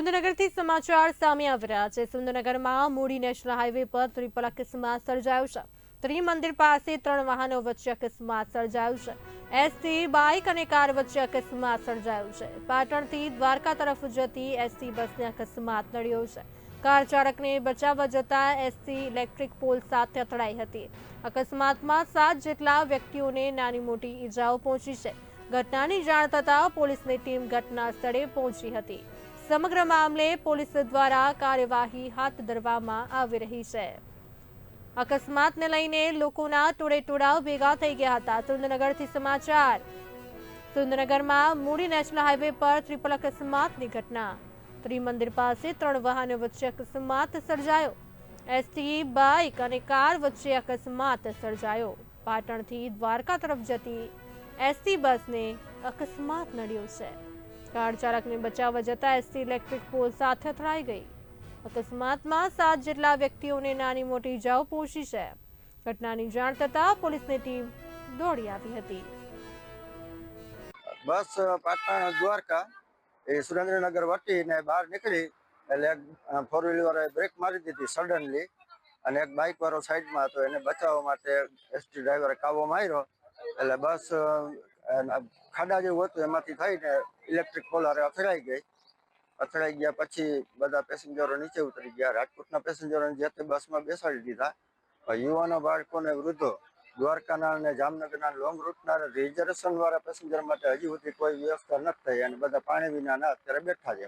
સુરેન્દ્રનગરથી સમાચાર સામે આવી રહ્યા છે. સુરેન્દ્રનગરમાં મૂડી નેશનલ હાઈવે પર ત્રિપલ અકસ્માત સર્જાયો છે. ત્રિમંદિર પાસે ત્રણ વાહનો વચ્ચે અકસ્માત સર્જાયો છે. એસટી, બાઇક અને કાર વચ્ચે અકસ્માત સર્જાયો છે. પાટણથી દ્વારકા તરફ જતી એસટી બસને અકસ્માત નડ્યો છે. કાર ચાલકને બચાવવા જતા એસટી ઇલેક્ટ્રિક પોલ સાથે અથડાઈ હતી. અકસ્માતમાં સાત જેટલા વ્યક્તિઓને નાની મોટી ઈજાઓ પહોંચી છે. ઘટનાની જાણ થતાં પોલીસની ટીમ ઘટના સ્થળે પહોંચી હતી. સમગ્ર મામલે પોલીસ દ્વારા કાર્યવાહી હાથ ધરવામાં આવી રહી છે. અકસ્માતને લઈને લોકોના ટોળે ટોળાઓ ભેગા થઈ ગયા હતા. સુરેન્દ્રનગરથી સમાચાર, સુરેન્દ્રનગરમાં મૂડી નેશનલ હાઈવે પર ત્રિપલ અકસ્માતની ઘટના. ત્રિમંદિર પાસે ત્રણ વાહનો વચ્ચે અકસ્માત સર્જાયો. એસટી, બાઇક અને કાર વચ્ચે અકસ્માત સર્જાયો. પાટણથી દ્વારકા તરફ જતી એસટી બસને અકસ્માત નડ્યો છે. કાર ચાલકને બચાવવા જતા એસટી ઇલેક્ટ્રિક પોલ સાથે અથડાઈ ગઈ. અકસ્માતમાં સાત જેટલા વ્યક્તિઓને નાની મોટી ઇજાઓ પહોંચી છે. ઘટનાની જાણ થતા પોલીસની ટીમ દોડી આવી હતી. બસ પાટણ દ્વારકા એ સુરેન્દ્રનગર વટીને બહાર નીકળી એટલે ફોર વ્હીલર વાળાએ બ્રેક મારી દીધી સડનલી અને એક બાઇક વાળો સાઈડમાં હતો. એને બચાવવા માટે એસટી ડ્રાઈવરે કાબો માર્યો એટલે બસ ખાડા જેવું હતું, એમાંથી થઈને ઇલેક્ટ્રિક પોલારે અથડાઈ ગઈ. અથડાઈ ગયા પછી બધા પેસેન્જરો નીચે ઉતરી ગયા. રાજકોટના પેસેન્જરોને જે તે બસમાં બેસાડી દીધા. યુવાનો બાળકોને વૃદ્ધો, દ્વારકાના અને જામનગરના લોંગ રૂટના રિઝર્વેશન વાળા પેસેન્જર માટે હજી સુધી કોઈ વ્યવસ્થા નથી થઈ અને બધા પાણી વિના અત્યારે બેઠા છે.